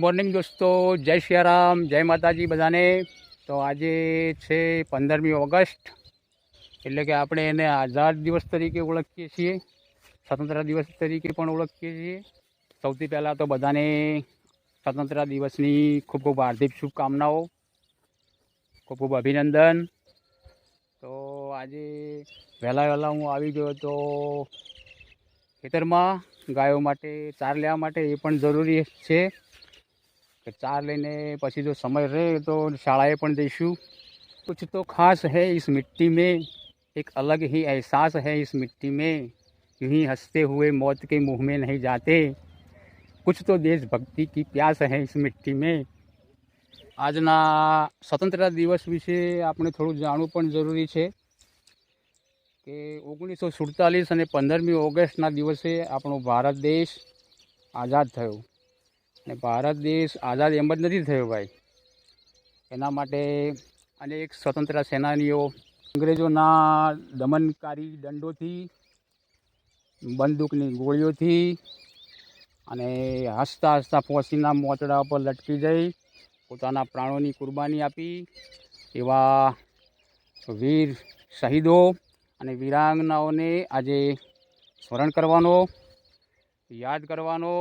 Morning દોસ્તો, જય શ્રી રામ જય માતાજી બધાને. તો આજે છે પંદરમી ઓગસ્ટ, એટલે કે આપણે એને આઝાદ દિવસ તરીકે ઓળખીએ છીએ, સ્વતંત્ર દિવસ તરીકે પણ ઓળખીએ છીએ. સૌથી પહેલાં તો બધાને સ્વતંત્ર દિવસની ખૂબ ખૂબ હાર્દિક શુભકામનાઓ, ખૂબ ખૂબ અભિનંદન. તો આજે વહેલા વહેલા હું આવી ગયો તો ખેતરમાં, ગાયો માટે, ચાર લેવા માટે એ પણ જરૂરી છે. કે ચાર લઈને પછી જો સમય રહે તો શાળાએ પણ જઈશું कुछ तो खास है इस मिट्टी में एक अलग ही एहसास है इस मिट्टी में यूं ही हंसते हुए मौत के मुंह में नहीं जाते कुछ तो देशभक्ति की प्यास है इस मिट्टी में આજના સ્વતંત્રતા દિવસ વિશે આપણે થોડું જાણવું પણ જરૂરી છે કે ઓગણીસો સુડતાલીસ અને પંદરમી ઓગસ્ટના દિવસે આપણો ભારત દેશ આઝાદ થયો અને ભારત દેશ આઝાદ એમ જ નથી થયો ભાઈ. એના માટે અનેક સ્વતંત્ર સેનાનીઓ અંગ્રેજોના દમનકારી દંડોથી, બંદૂકની ગોળીઓથી અને હસતા હસતા ફોસીના મોતડા પર લટકી જઈ પોતાના પ્રાણોની કુરબાની આપી એવા વીર શહીદો અને વીરાંગનાઓને આજે સ્મરણ કરવાનો, યાદ કરવાનો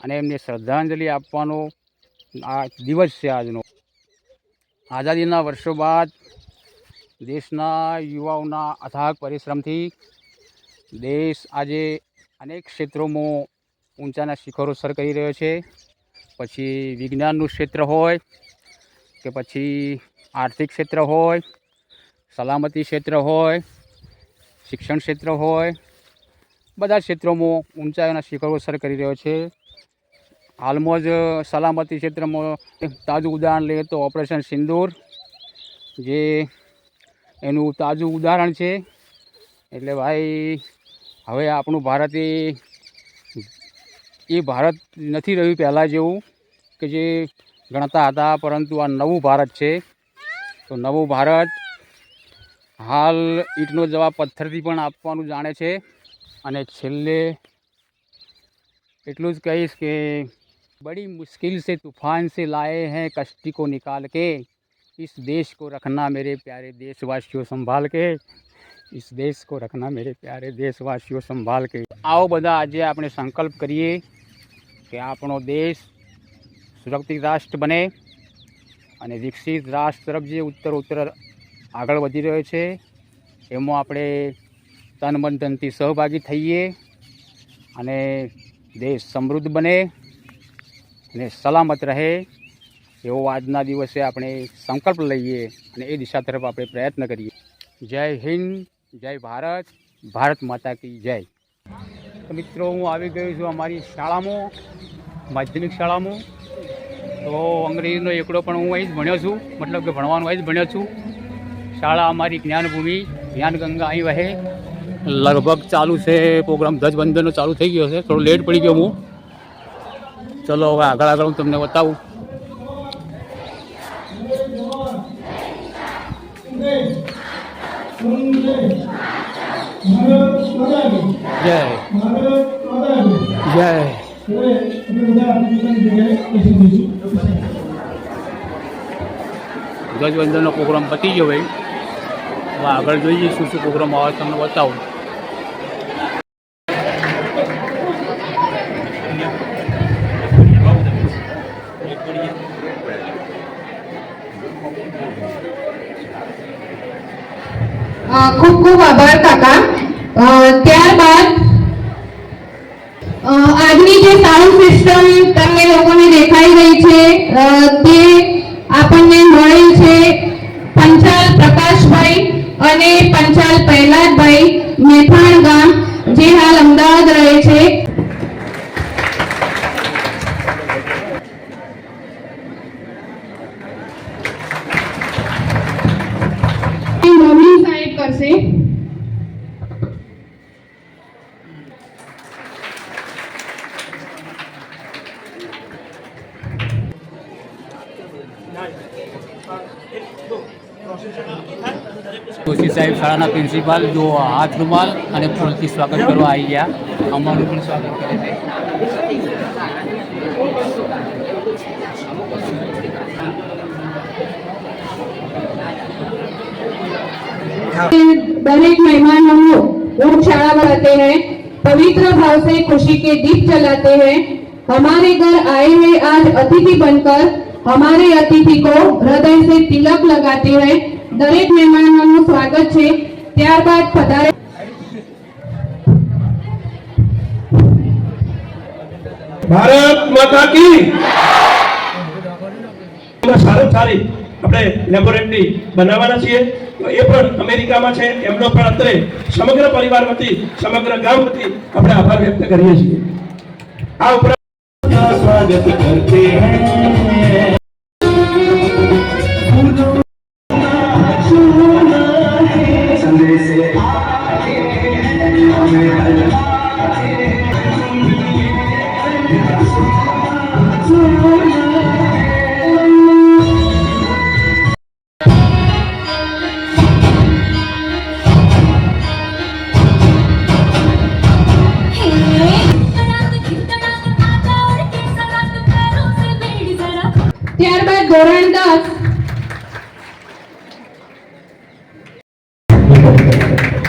અને એમને શ્રદ્ધાંજલિ આપવાનો આ દિવસ છે આજનો. આઝાદીના વર્ષો બાદ દેશના યુવાઓના અથાગ પરિશ્રમથી દેશ આજે અનેક ક્ષેત્રોમાં ઊંચાના શિખરો સર કરી રહ્યો છે. પછી વિજ્ઞાનનું ક્ષેત્ર હોય કે પછી આર્થિક ક્ષેત્ર હોય, સલામતી ક્ષેત્ર હોય, શિક્ષણ ક્ષેત્ર હોય, બધા ક્ષેત્રોમાં ઊંચાઈના શિખરો સર કરી રહ્યો છે. હાલમાં જ સલામતી ક્ષેત્રમાં તાજું ઉદાહરણ લઈએ તો ઓપરેશન સિંદૂર, જે એનું તાજું ઉદાહરણ છે. એટલે ભાઈ, હવે આપણું ભારત એ એ ભારત નથી રહ્યું પહેલાં જેવું કે જે ગણતા હતા, પરંતુ આ નવું ભારત છે. તો નવું ભારત હાલ ઈંટનો જવાબ પથ્થરથી પણ આપવાનું જાણે છે. અને છેલ્લે એટલું જ કહીશ કે बड़ी मुश्किल से तूफान से लाए हैं कश्ती को निकाल के इस देश को रखना मेरे प्यारे देशवासियों संभाल के इस देश को रखना मेरे प्यारे देशवासियों संभाल के આવો બધા આજે આપણે સંકલ્પ કરીએ કે આપણો દેશ સુરક્ષિત રાષ્ટ્ર બને અને વિકસિત રાષ્ટ્ર તરફ જે ઉત્તર ઉત્તર આગળ વધી રહ્યો છે એમાં આપણે તન મન ધનથી સહભાગી થઈએ અને દેશ સમૃદ્ધ બને અને સલામત રહે એવો આજના દિવસે આપણે સંકલ્પ લઈએ અને એ દિશા તરફ આપણે પ્રયત્ન કરીએ. જય હિન્દ, જય ભારત ભારત માતા કી જય. મિત્રો, હું આવી ગયો છું અમારી શાળામાં, માધ્યમિક શાળામાં. તો અંગ્રેજીનો એકડો પણ હું અહીં જ ભણ્યો છું, મતલબ કે ભણવાનું અહીં જ ભણ્યો છું. શાળા અમારી જ્ઞાનભૂમિ, જ્ઞાનગંગા અહીં વહે. લગભગ ચાલુ છે, પ્રોગ્રામ ધ્વજવંદનનો ચાલુ થઈ ગયો છે, થોડો લેટ પડી ગયો હું. ચલો, હવે આગળ આગળ હું તમને બતાવું. જય. જય. ધ્વજવંદનનો પ્રોગ્રામ પતી ગયો ભાઈ. હવે આગળ જોઈએ શું શું પ્રોગ્રામ આવે, તમને બતાવું. ખૂબ આભાર, કાકા. ત્યારબાદ આજની જે સાઉન્ડ સિસ્ટમ તમને લોકોને દેખાઈ રહી છે તે આપણને મળેલ છે પંચાલ પ્રકાશભાઈ અને પંચાલ પ્રહલાદભાઈ મેથાણ ગામ જે હાલ અમદાવાદ રહે છે. મોમી સાહેબ કરશે. જોશી સાહેબ શાળાના પ્રિન્સિપાલ જો હાથ રૂમાલ અને ફૂલથી સ્વાગત કરવા આવી ગયા અમારું પણ સ્વાગત કરે છે दरेक मेहमानों को धर्मशाला बढ़ाते हैं, पवित्र भाव से खुशी के दीप जलाते हैं. हमारे घर आए हुए आज अतिथि बनकर हमारे अतिथि को हृदय से तिलक लगाते हैं. દરેક મહેમાનોનું સ્વાગત છે. ત્યારબાદ પધારે ભારત માતા કી! સારું સારી આપણે લેબોરેટરી બનાવવાના છીએ. તો એ પણ અમેરિકામાં છે. એમનો પણ અત્રે સમગ્ર પરિવાર વતી સમગ્ર ગામ વતી આપણે આભાર વ્યક્ત કરીએ છીએ. આ ઉપરાંત સ્વાગત કરતે હૈ.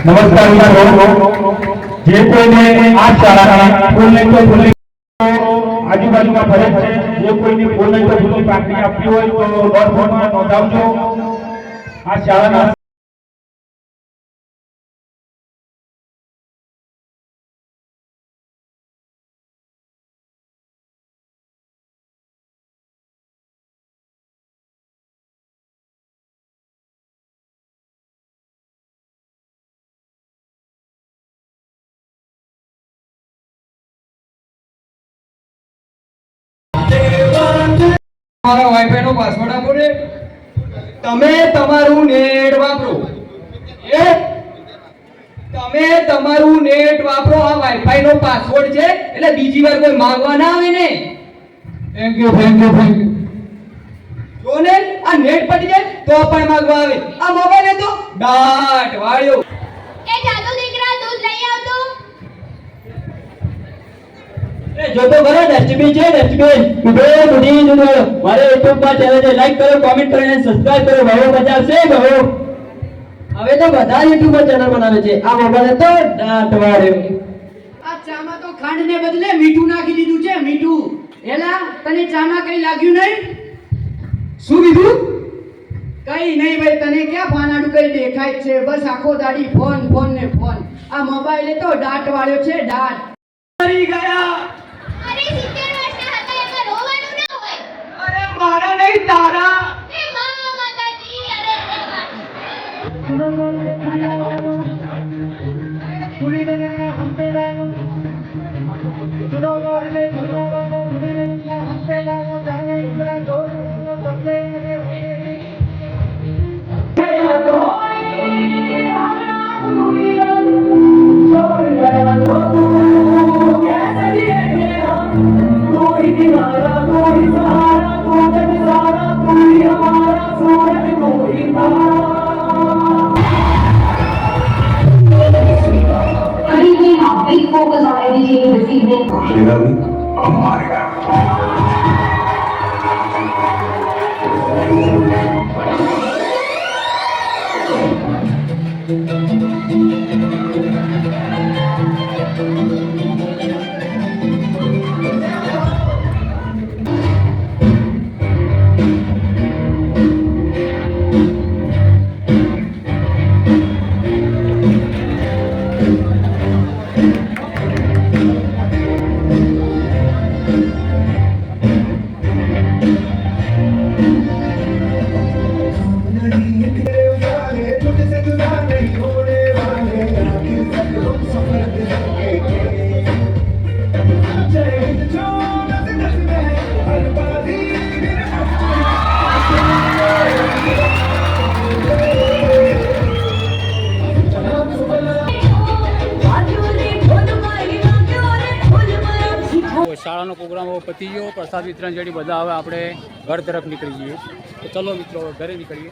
નમસ્કાર મિત્રો. જે કોઈને આ શાળાના ફૂલ નહીં તો ફૂલની આજુબાજુમાં ફરે છે, જે કોઈને ફૂલ નહીં તો ફૂલની પાકડી આપવી હોય તો ડોટ ફોનમાં નોંધાવજો. આ શાળાના મારા વાઈફાઈ નો પાસવર્ડ આપો ને. તમે તમારું નેટ વાપરો. એ તમે તમારું નેટ વાપરો. આ વાઈફાઈ નો પાસવર્ડ છે. એટલે બીજી વાર કોઈ માંગવા ના આવે ને. Thank you thank you thank you જો ને આ નેટ પડી જાય તો પણ માંગવા આવે. આ મોબાઈલ તો દાટ વાળ્યો. એ જાદુ દીકરા દૂધ લઈ આવતો એ જો તો ખરો ડસ્ટબિન છે ડસ્ટબિન ઊભો બુઢી જુદો મારે યુટ્યુબ પર ચેનલ છે લાઈક કરો કોમેન્ટ કરો અને સબસ્ક્રાઇબ કરો. ભાઈઓ બજાવશે ભાઈઓ હવે તો બધા યુટ્યુબર ચેનલ બનાવે છે. આ મોબાઈલ તો ડાટવાડે આ ચામાં તો ખાંડ ને બદલે મીઠું નાખી દીધું છે મીઠું. એલા તને ચામાં કઈ લાગ્યું નહીં? શું કીધું? કઈ નહીં ભાઈ તને ક્યાં ફાનાડું કઈ દેખાય છે? બસ આખો દાડી ફોન ફોન ને ફોન. આ મોબાઈલે તો દાંત વાળ્યો છે દાંત. મરી ગયા. complete focus on educating this evening. પતી ગયો પ્રસાદ વિતરણ જેડી બધા હવે આપણે ઘર તરફ નીકળી જઈએ તો ચલો મિત્રો ઘરે નીકળીએ.